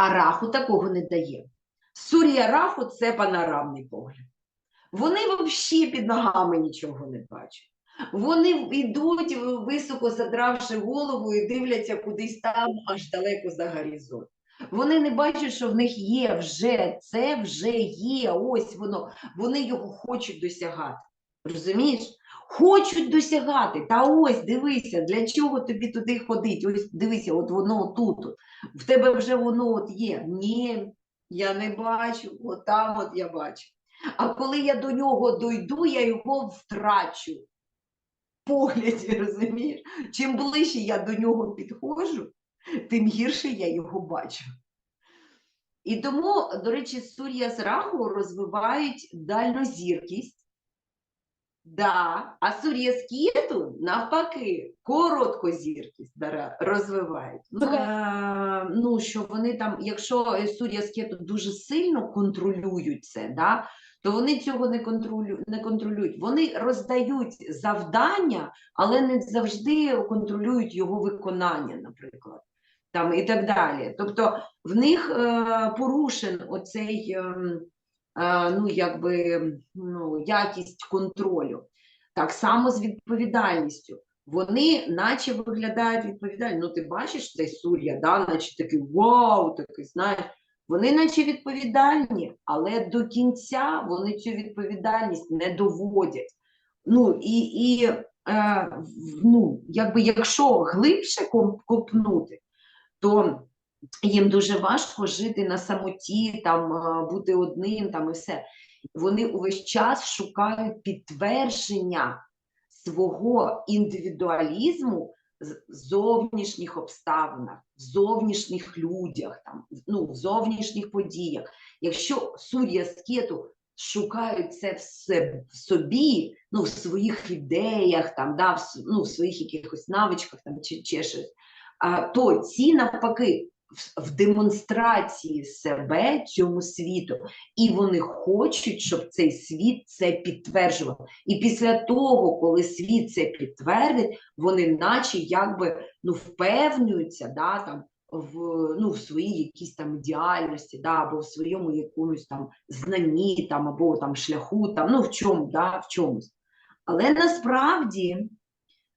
А раху такого не дає. Сур'я раху це панорамний погляд. Вони взагалі під ногами нічого не бачать. Вони йдуть, високо задравши голову, і дивляться кудись там, аж далеко за горизонт. Вони не бачать, що в них є вже, це вже є, ось воно. Вони його хочуть досягати. Розумієш? Хочуть досягати. Та ось дивися, для чого тобі туди ходить? Ось дивися, от воно тут. В тебе вже воно от є. Ні, я не бачу, от там от я бачу. А коли я до нього дойду, я його втрачу. Погляді, розумієш? Чим ближче я до нього підходжу, тим гірше я його бачу. І тому, до речі, Сур'я з Раху розвивають дальнозіркість. Да, а Сур'я з Кету, навпаки, короткозіркість розвивають. Ну, е, ну, що вони там, якщо е, Сур'я з Кету дуже сильно контролюють це, да, то вони цього не, контролю, не контролюють. Вони роздають завдання, але не завжди контролюють його виконання, наприклад. Там, і так далі. Тобто в них е, порушен оцей е, ну, якби, ну, якість контролю. Так само з відповідальністю. Вони наче виглядають відповідально. Ну, ти бачиш цей Сур'я, да? наче такий вау, такий, знаєш. Вони наче відповідальні, але до кінця вони цю відповідальність не доводять. Ну, і, і е, ну, якби, якщо глибше копнути, то їм дуже важко жити на самоті, там, е, бути одним там, і все. Вони увесь час шукають підтвердження свого індивідуалізму в зовнішніх обставинах, в зовнішніх людях, там, ну, в зовнішніх подіях. Якщо сур'я з кету шукають це в собі, ну, в своїх ідеях, там, да, в, ну, в своїх якихось навичках там, чи, чи щось, а, то ці навпаки в, демонстрації себе цьому світу, і вони хочуть, щоб цей світ це підтверджував. І після того, коли світ це підтвердить, вони наче якби ну, впевнюються да, там, в, ну, в своїй якійсь там ідеальності, да, або в своєму якомусь там знанні, там, або там шляху, там, ну в чому, да, в чомусь. Але насправді.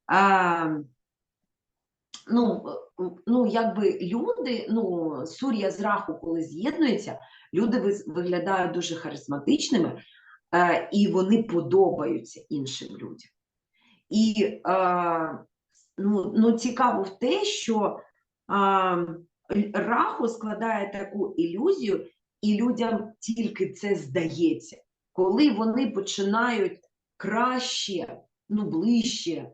А, ну, е, ну, якби люди, ну, Сур'я з Раху, коли з'єднуються, люди виглядають дуже харизматичними, е, і вони подобаються іншим людям. І е, ну, ну, цікаво в те, що е, Раху складає таку ілюзію, і людям тільки це здається, коли вони починають краще, ну, ближче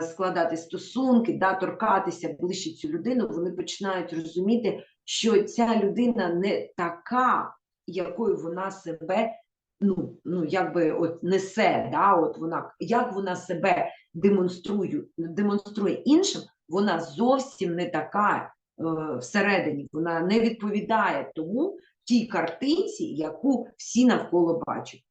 складати стосунки, да, торкатися ближче цю людину, вони починають розуміти, що ця людина не така, якою вона себе ну, ну якби от несе, да, от вона, як вона себе демонструє, демонструє іншим, вона зовсім не така е, всередині, вона не відповідає тому тій картинці, яку всі навколо бачать.